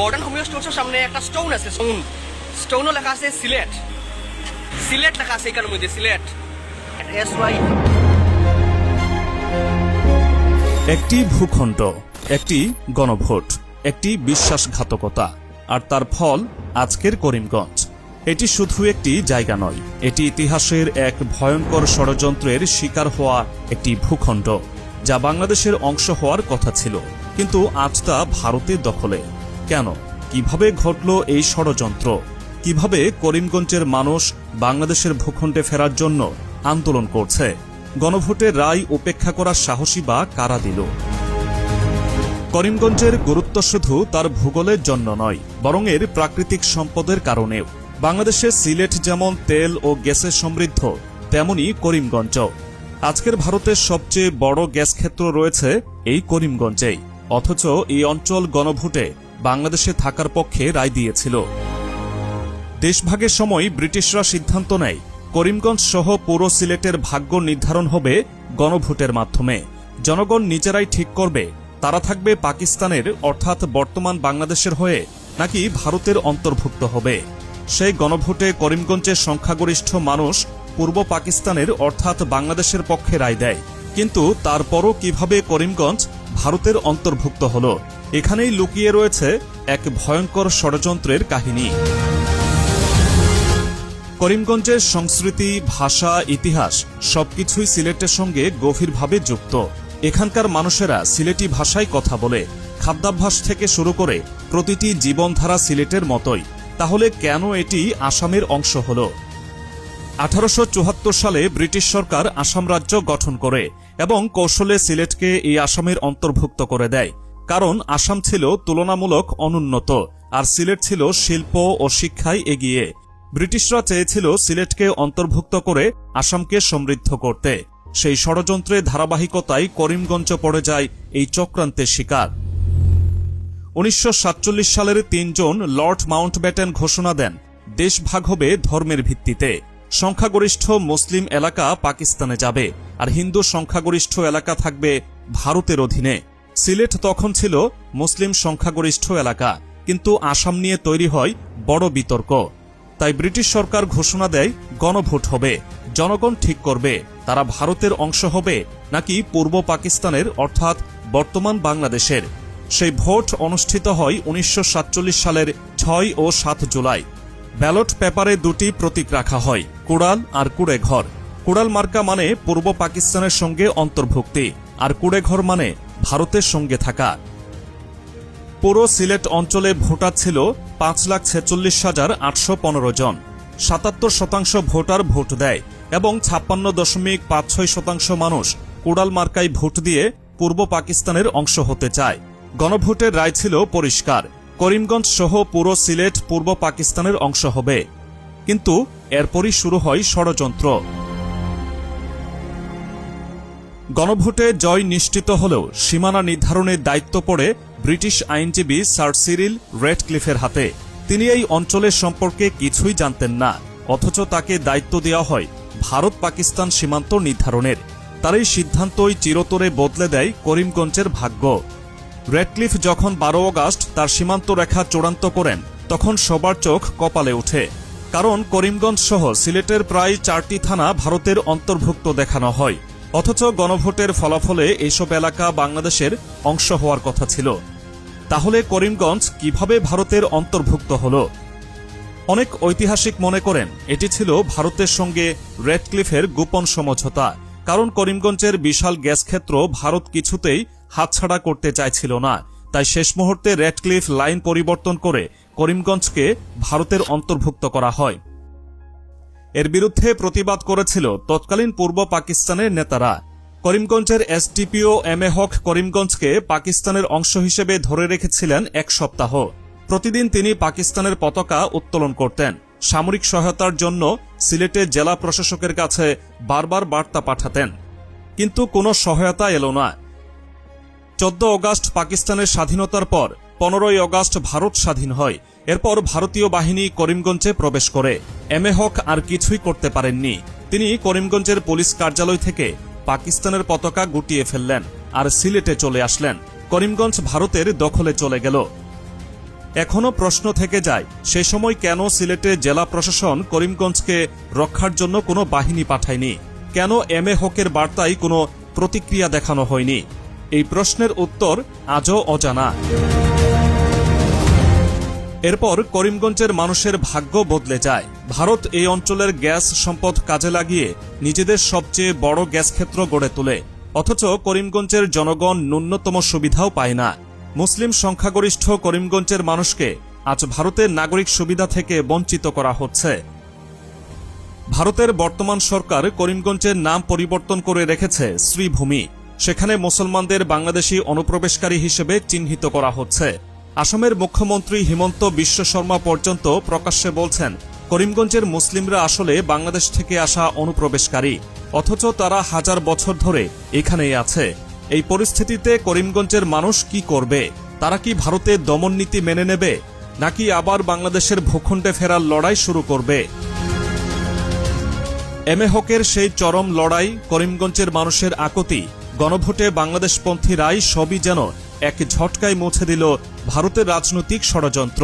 Modern homeo স্টোরসের সামনে একটা stone আছে স্টোন স্টোনও লেখা আছে সিলেট। সিলেট লেখা আছে এখানের মধ্যে সিলেট। এস ওয়াই একটি ভূখণ্ড, একটি গণভোট, একটি বিশ্বাসঘাতকতা, আর তার ফল আজকের করিমগঞ্জ। এটি শুধু একটি জায়গা নয়, এটি ইতিহাসের এক ভয়ঙ্কর ষড়যন্ত্রের শিকার হওয়া একটি ভূখণ্ড, যা বাংলাদেশের অংশ হওয়ার কথা ছিল, কিন্তু আজ তা ভারতের দখলে। কেন? কীভাবে ঘটল এই ষড়যন্ত্র? কীভাবে করিমগঞ্জের মানুষ বাংলাদেশের ভূখণ্ডে ফেরার জন্য আন্দোলন করছে? গণভোটের রায় উপেক্ষা করার সাহসী বা কারা দিল? করিমগঞ্জের গুরুত্ব শুধু তার ভূগোলের জন্য নয়, বরং এর প্রাকৃতিক সম্পদের কারণেও। বাংলাদেশে সিলেট যেমন তেল ও গ্যাসে সমৃদ্ধ, তেমনি করিমগঞ্জ আজকের ভারতের সবচেয়ে বড় গ্যাস ক্ষেত্র রয়েছে এই করিমগঞ্জেই। অথচ এই অঞ্চল গণভোটে বাংলাদেশে থাকার পক্ষে রায় দিয়েছিল। দেশভাগের সময় ব্রিটিশরা সিদ্ধান্ত নেয়, করিমগঞ্জ সহ পুরো সিলেটের ভাগ্য নির্ধারণ হবে গণভোটের মাধ্যমে। জনগণ নিজেরাই ঠিক করবে, তারা থাকবে পাকিস্তানের, অর্থাৎ বর্তমান বাংলাদেশের হয়ে, নাকি ভারতের অন্তর্ভুক্ত হবে। সেই গণভোটে করিমগঞ্জের সংখ্যাগরিষ্ঠ মানুষ পূর্ব পাকিস্তানের, অর্থাৎ বাংলাদেশের পক্ষে রায় দেয়। কিন্তু তারপরও কীভাবে করিমগঞ্জ ভারতের অন্তর্ভুক্ত হল। এখানেই লুকিয়ে রয়েছে এক ভয়ঙ্কর ষড়যন্ত্রের কাহিনী। করিমগঞ্জের সংস্কৃতি, ভাষা, ইতিহাস সবকিছুই সিলেটের সঙ্গে গভীরভাবে যুক্ত। এখানকার মানুষেরা সিলেটি ভাষায় কথা বলে, খাদ্যাভ্যাস থেকে শুরু করে প্রতিটি জীবনধারা সিলেটের মতোই। তাহলে কেন এটি আসামের অংশ হল? আঠারোশো চুয়াত্তর সালে ব্রিটিশ সরকার আসাম রাজ্য গঠন করে এবং কৌশলে সিলেটকে এই আসামের অন্তর্ভুক্ত করে দেয়। কারণ আসাম ছিল তুলনামূলক অনুন্নত, আর সিলেট ছিল শিল্প ও শিক্ষায় এগিয়ে। ব্রিটিশরা চেয়েছিল সিলেটকে অন্তর্ভুক্ত করে আসামকে সমৃদ্ধ করতে। সেই ষড়যন্ত্রে ধারাবাহিকতায় করিমগঞ্জ পড়ে যায় এই চক্রান্তের শিকার। উনিশশো সাতচল্লিশ সালের তিনজন লর্ড মাউন্টব্যাটেন ঘোষণা দেন, দেশ ভাগ হবে ধর্মের ভিত্তিতে। সংখ্যাগরিষ্ঠ মুসলিম এলাকা পাকিস্তানে যাবে, আর হিন্দু সংখ্যাগরিষ্ঠ এলাকা থাকবে ভারতের অধীনে। সিলেট তখন ছিল মুসলিম সংখ্যাগরিষ্ঠ এলাকা, কিন্তু আসাম নিয়ে তৈরি হয় বড় বিতর্ক। তাই ব্রিটিশ সরকার ঘোষণা দেয়, গণভোট হবে, জনগণ ঠিক করবে, তারা ভারতের অংশ হবে, নাকি পূর্ব পাকিস্তানের, অর্থাৎ বর্তমান বাংলাদেশের। সেই ভোট অনুষ্ঠিত হয় উনিশশো সাতচল্লিশ সালের ছয় ও সাত জুলাই। ব্যালট পেপারে দুটি প্রতীক রাখা হয়, কুড়াল আর কুড়েঘর। কুড়াল মার্কা মানে পূর্ব পাকিস্তানের সঙ্গে অন্তর্ভুক্তি, আর কুড়েঘর মানে ভারতের সঙ্গে থাকা। পুরো সিলেট অঞ্চলে ভোটার ছিল পাঁচ লাখ ছেচল্লিশ হাজার আটশো পনেরো জন। সাতাত্তর শতাংশ ভোটার ভোট দেয় এবং ছাপ্পান্ন দশমিক পাঁচ ছয় শতাংশ মানুষ কুড়াল মার্কায় ভোট দিয়ে পূর্ব পাকিস্তানের অংশ হতে চায়। গণভোটের রায় ছিল পরিষ্কার। করিমগঞ্জ সহ পুরো সিলেট, পূর্ব পাকিস্তানের অংশ হবে। কিন্তু এরপরই শুরু হয় ষড়যন্ত্র। গণভোটে জয় নিশ্চিত হলেও সীমানা নির্ধারণের দায়িত্ব পড়ে ব্রিটিশ আইনজীবী স্যার সিরিল রেডক্লিফের হাতে। তিনি এই অঞ্চলের সম্পর্কে কিছুই জানতেন না, অথচ তাকে দায়িত্ব দেওয়া হয় ভারত পাকিস্তান সীমান্ত নির্ধারণের। তার এই সিদ্ধান্তই চিরতরে বদলে দেয় করিমগঞ্জের ভাগ্য। রেডক্লিফ যখন বারো অগাস্ট তার সীমান্ত রেখা চূড়ান্ত করেন, তখন সবার চোখ কপালে ওঠে। কারণ করিমগঞ্জ সহ সিলেটের প্রায় চারটি থানা ভারতের অন্তর্ভুক্ত দেখানো হয়। অথচ গণভোটের ফলাফলে এইসব এলাকা বাংলাদেশের অংশ হওয়ার কথা ছিল। তাহলে করিমগঞ্জ কীভাবে ভারতের অন্তর্ভুক্ত হল? অনেক ঐতিহাসিক মনে করেন, এটি ছিল ভারতের সঙ্গে রেডক্লিফের গোপন সমঝোতা। কারণ করিমগঞ্জের বিশাল গ্যাস ক্ষেত্র ভারত কিছুতেই হাতছাড়া করতে চাইছিল না। তাই শেষ মুহূর্তে রেডক্লিফ লাইন পরিবর্তন করে করিমগঞ্জকে ভারতের অন্তর্ভুক্ত করা হয়। এর বিরুদ্ধে প্রতিবাদ করেছিল তৎকালীন পূর্ব পাকিস্তানের নেতারা। করিমগঞ্জের এসডিপিও এম এ হক করিমগঞ্জকে পাকিস্তানের অংশ হিসেবে ধরে রেখেছিলেন এক সপ্তাহ। প্রতিদিন তিনি পাকিস্তানের পতাকা উত্তোলন করতেন। সামরিক সহায়তার জন্য সিলেটে জেলা প্রশাসকের কাছে বারবার বার্তা পাঠাতেন। কিন্তু কোনো সহায়তা এলো না। চোদ্দ অগাস্ট পাকিস্তানের স্বাধীনতার পর পনেরোই অগাস্ট ভারত স্বাধীন হয়। এরপর ভারতীয় বাহিনী করিমগঞ্জে প্রবেশ করে। এম এ হক আর কিছুই করতে পারেননি। তিনি করিমগঞ্জের পুলিশ কার্যালয় থেকে পাকিস্তানের পতাকা গুটিয়ে ফেললেন আর সিলেটে চলে আসলেন। করিমগঞ্জ ভারতের দখলে চলে গেল। এখনও প্রশ্ন থেকে যায়, সে সময় কেন সিলেটে জেলা প্রশাসন করিমগঞ্জকে রক্ষার জন্য কোনো বাহিনী পাঠায়নি? কেন এম এ হকের বার্তায় কোনো প্রতিক্রিয়া দেখানো হয়নি? এই প্রশ্নের উত্তর আজও অজানা। এরপর করিমগঞ্জের মানুষের ভাগ্য বদলে যায়। ভারত এই অঞ্চলের গ্যাস সম্পদ কাজে লাগিয়ে নিজেদের সবচেয়ে বড় গ্যাস ক্ষেত্র গড়ে তোলে। অথচ করিমগঞ্জের জনগণ ন্যূনতম সুবিধাও পায় না। মুসলিম সংখ্যাগরিষ্ঠ করিমগঞ্জের মানুষকে আজ ভারতের নাগরিক সুবিধা থেকে বঞ্চিত করা হচ্ছে। ভারতের বর্তমান সরকার করিমগঞ্জের নাম পরিবর্তন করে রেখেছে শ্রীভূমি। সেখানে মুসলমানদের বাংলাদেশি অনুপ্রবেশকারী হিসেবে চিহ্নিত করা হচ্ছে। আসামের মুখ্যমন্ত্রী হিমন্ত বিশ্ব শর্মা পর্যন্ত প্রকাশ্যে বলছেন, করিমগঞ্জের মুসলিমরা আসলে বাংলাদেশ থেকে আসা অনুপ্রবেশকারী, অথচ তারা হাজার বছর ধরে এখানেই আছে। এই পরিস্থিতিতে করিমগঞ্জের মানুষ কি করবে? তারা কি ভারতের দমন নীতি মেনে নেবে? নাকি আবার বাংলাদেশের ভূখণ্ডে ফেরার লড়াই শুরু করবে? এম এ হকের সেই চরম লড়াই করিমগঞ্জের মানুষের আকতি। গণভোটে বাংলাদেশপন্থী রায় সবই যেন এক ঝটকায় মুছে দিল ভারতের রাজনৈতিক ষড়যন্ত্র।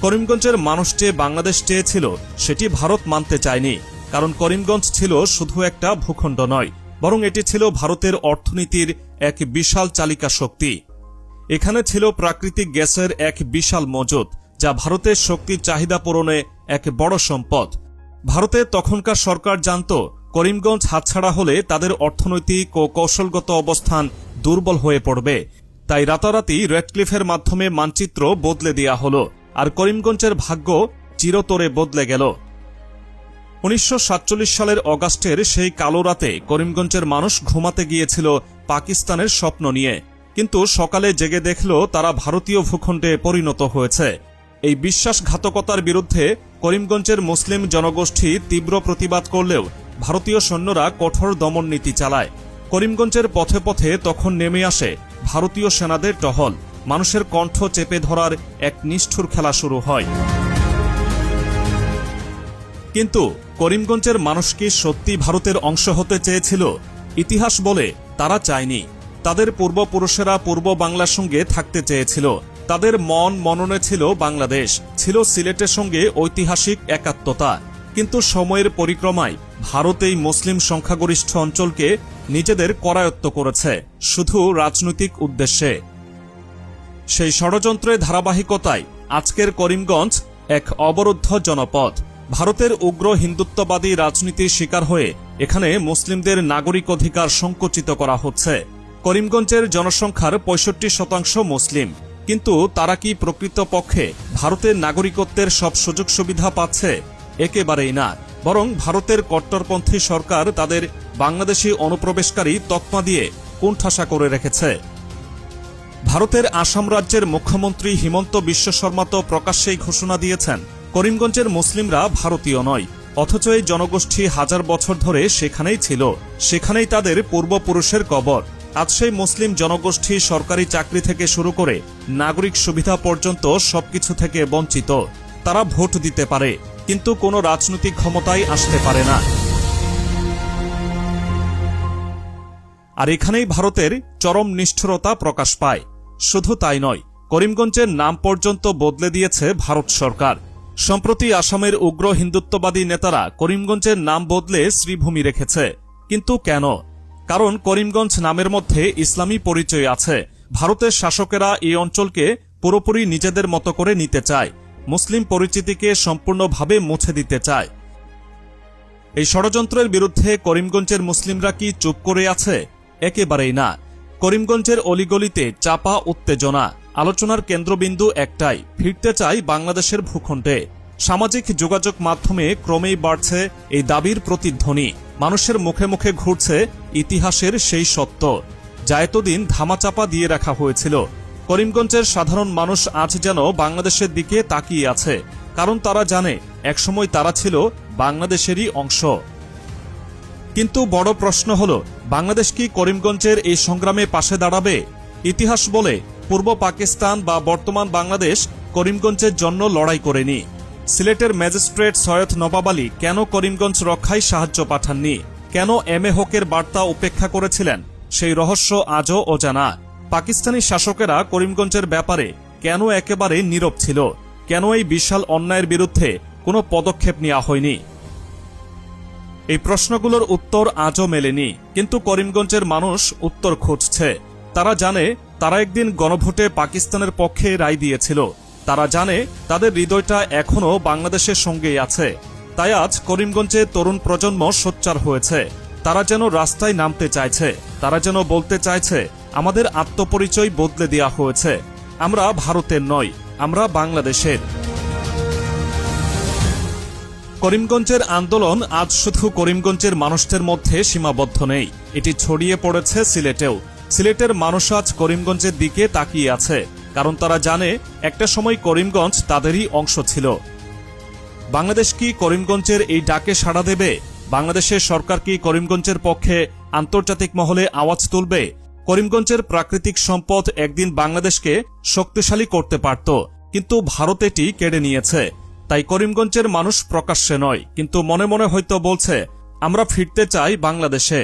করিমগঞ্জের মানুষ যে বাংলাদেশ চেয়েছিল, সেটি ভারত মানতে চায়নি। কারণ করিমগঞ্জ ছিল শুধু একটা ভূখণ্ড নয়, বরং এটি ছিল ভারতের অর্থনীতির এক বিশাল চালিকা শক্তি। এখানে ছিল প্রাকৃতিক গ্যাসের এক বিশাল মজুদ, যা ভারতের শক্তির চাহিদা পূরণে এক বড় সম্পদ। ভারতের তখনকার সরকার জানত, করিমগঞ্জ হাতছাড়া হলে তাদের অর্থনৈতিক ও কৌশলগত অবস্থান দুর্বল হয়ে পড়বে। তাই রাতারাতি রেডক্লিফের মাধ্যমে মানচিত্র বদলে দেয়া হল, আর করিমগঞ্জের ভাগ্য চিরতরে বদলে গেল। উনিশশো সাতচল্লিশ সালের অগাস্টের সেই কালো রাতে করিমগঞ্জের মানুষ ঘুমাতে গিয়েছিল পাকিস্তানের স্বপ্ন নিয়ে। কিন্তু সকালে জেগে দেখল তারা ভারতীয় ভূখণ্ডে পরিণত হয়েছে। এই বিশ্বাসঘাতকতার বিরুদ্ধে করিমগঞ্জের মুসলিম জনগোষ্ঠী তীব্র প্রতিবাদ করলেও ভারতীয় সৈন্যরা কঠোর দমন নীতি চালায়। করিমগঞ্জের পথে পথে তখন নেমে আসে ভারতীয় সেনাদের টহল। মানুষের কণ্ঠ চেপে ধরার এক নিষ্ঠুর খেলা শুরু হয়। কিন্তু করিমগঞ্জের মানুষ কি সত্যি ভারতের অংশ হতে চেয়েছিল? ইতিহাস বলে তারা চায়নি। তাদের পূর্বপুরুষেরা পূর্ব বাংলার সঙ্গে থাকতে চেয়েছিল। তাদের মন মননে ছিল বাংলাদেশ, ছিল সিলেটের সঙ্গে ঐতিহাসিক একাত্মতা। কিন্তু সময়ের পরিক্রমায় ভারত এই মুসলিম সংখ্যাগরিষ্ঠ অঞ্চলকে নিজেদের করায়ত্ত করেছে, শুধু রাজনৈতিক উদ্দেশ্যে। সেই ষড়যন্ত্রের ধারাবাহিকতায় আজকের করিমগঞ্জ এক অবরুদ্ধ জনপদ। ভারতের উগ্র হিন্দুত্ববাদী রাজনীতির শিকার হয়ে এখানে মুসলিমদের নাগরিক অধিকার সংকুচিত করা হচ্ছে। করিমগঞ্জের জনসংখ্যার পঁয়ষট্টি শতাংশ মুসলিম। কিন্তু তারা কি প্রকৃতপক্ষে ভারতের নাগরিকত্বের সব সুযোগ সুবিধা পাচ্ছে? একেবারেই না। বরং ভারতের কট্টরপন্থী সরকার তাদের বাংলাদেশি অনুপ্রবেশকারী তকমা দিয়ে কোণঠাসা করে রেখেছে। ভারতের আসাম রাজ্যের মুখ্যমন্ত্রী হিমন্ত বিশ্ব শর্মা তো প্রকাশ্যেই ঘোষণা দিয়েছেন করিমগঞ্জের মুসলিমরা ভারতীয় নয়, অথচ এই জনগোষ্ঠী হাজার বছর ধরে সেখানেই ছিল। সেখানেই তাদের পূর্বপুরুষের কবর। আজ সেই মুসলিম জনগোষ্ঠী সরকারি চাকরি থেকে শুরু করে নাগরিক সুবিধা পর্যন্ত সবকিছু থেকে বঞ্চিত। তারা ভোট দিতে পারে, কিন্তু কোনো রাজনৈতিক ক্ষমতায় আসতে পারে না। আর এখানেই ভারতের চরম নিষ্ঠুরতা প্রকাশ পায়। শুধু তাই নয়, করিমগঞ্জের নাম পর্যন্ত বদলে দিয়েছে ভারত সরকার। সম্প্রতি আসামের উগ্র হিন্দুত্ববাদী নেতারা করিমগঞ্জের নাম বদলে শ্রীভূমি রেখেছে। কিন্তু কেন? কারণ করিমগঞ্জ নামের মধ্যে ইসলামী পরিচয় আছে। ভারতের শাসকেরা এই অঞ্চলকে পুরোপুরি নিজেদের মতো করে নিতে চায়। মুসলিম পরিচিতিকে সম্পূর্ণভাবে মুছে দিতে চায়। এই ষড়যন্ত্রের বিরুদ্ধে করিমগঞ্জের মুসলিমরা কি চুপ করে আছে? একেবারেই না। করিমগঞ্জের অলিগলিতে চাপা উত্তেজনা। আলোচনার কেন্দ্রবিন্দু একটাই, ফিরতে চাই বাংলাদেশের ভূখণ্ডে। সামাজিক যোগাযোগ মাধ্যমে ক্রমেই বাড়ছে এই দাবির প্রতিধ্বনি। মানুষের মুখে মুখে ঘুরছে ইতিহাসের সেই সত্য। যা এতদিন ধামাচাপা দিয়ে রাখা হয়েছিল। করিমগঞ্জের সাধারণ মানুষ আজ যেন বাংলাদেশের দিকে তাকিয়ে আছে। কারণ তারা জানে, একসময় তারা ছিল বাংলাদেশেরই অংশ। কিন্তু বড় প্রশ্ন হল, বাংলাদেশ কি করিমগঞ্জের এই সংগ্রামে পাশে দাঁড়াবে? ইতিহাস বলে পূর্ব পাকিস্তান বা বর্তমান বাংলাদেশ করিমগঞ্জের জন্য লড়াই করেনি। সিলেটের ম্যাজিস্ট্রেট সৈয়দ নবাব আলী কেন করিমগঞ্জ রক্ষায় সাহায্য পাঠাননি? কেন এম এ হকের বার্তা উপেক্ষা করেছিলেন? সেই রহস্য আজও অজানা। পাকিস্তানি শাসকেরা করিমগঞ্জের ব্যাপারে কেন একেবারে নীরব ছিল? কেন এই বিশাল অন্যায়ের বিরুদ্ধে কোনো পদক্ষেপ নেওয়া হয়নি? এই প্রশ্নগুলোর উত্তর আজও মেলেনি, কিন্তু করিমগঞ্জের মানুষ উত্তর খুঁজছে। তারা জানে তারা একদিন গণভোটে পাকিস্তানের পক্ষে রায় দিয়েছিল। তারা জানে তাদের হৃদয়টা এখনও বাংলাদেশের সঙ্গেই আছে। তাই আজ করিমগঞ্জে তরুণ প্রজন্ম সোচ্চার হয়েছে। তারা যেন রাস্তায় নামতে চাইছে। তারা যেন বলতে চাইছে, আমাদের আত্মপরিচয় বদলে দেওয়া হয়েছে। আমরা ভারতের নয় আমরা বাংলাদেশের। করিমগঞ্জের আন্দোলন আজ শুধু করিমগঞ্জের মানুষদের মধ্যে সীমাবদ্ধ নেই। এটি ছড়িয়ে পড়েছে সিলেটেও। সিলেটের মানুষ আজ করিমগঞ্জের দিকে তাকিয়ে আছে, কারণ তারা জানে একটা সময় করিমগঞ্জ তাদেরই অংশ ছিল। বাংলাদেশ কি করিমগঞ্জের এই ডাকে সাড়া দেবে? বাংলাদেশের সরকার কি করিমগঞ্জের পক্ষে আন্তর্জাতিক মহলে আওয়াজ তুলবে? করিমগঞ্জের প্রাকৃতিক সম্পদ একদিন বাংলাদেশকে শক্তিশালী করতে পারত, কিন্তু ভারত এটি কেড়ে নিয়েছে। তাই করিমগঞ্জের মানুষ প্রকাশ্যে নয়, কিন্তু মনে মনে হয়তো বলছে, আমরা ফিরতে চাই বাংলাদেশে।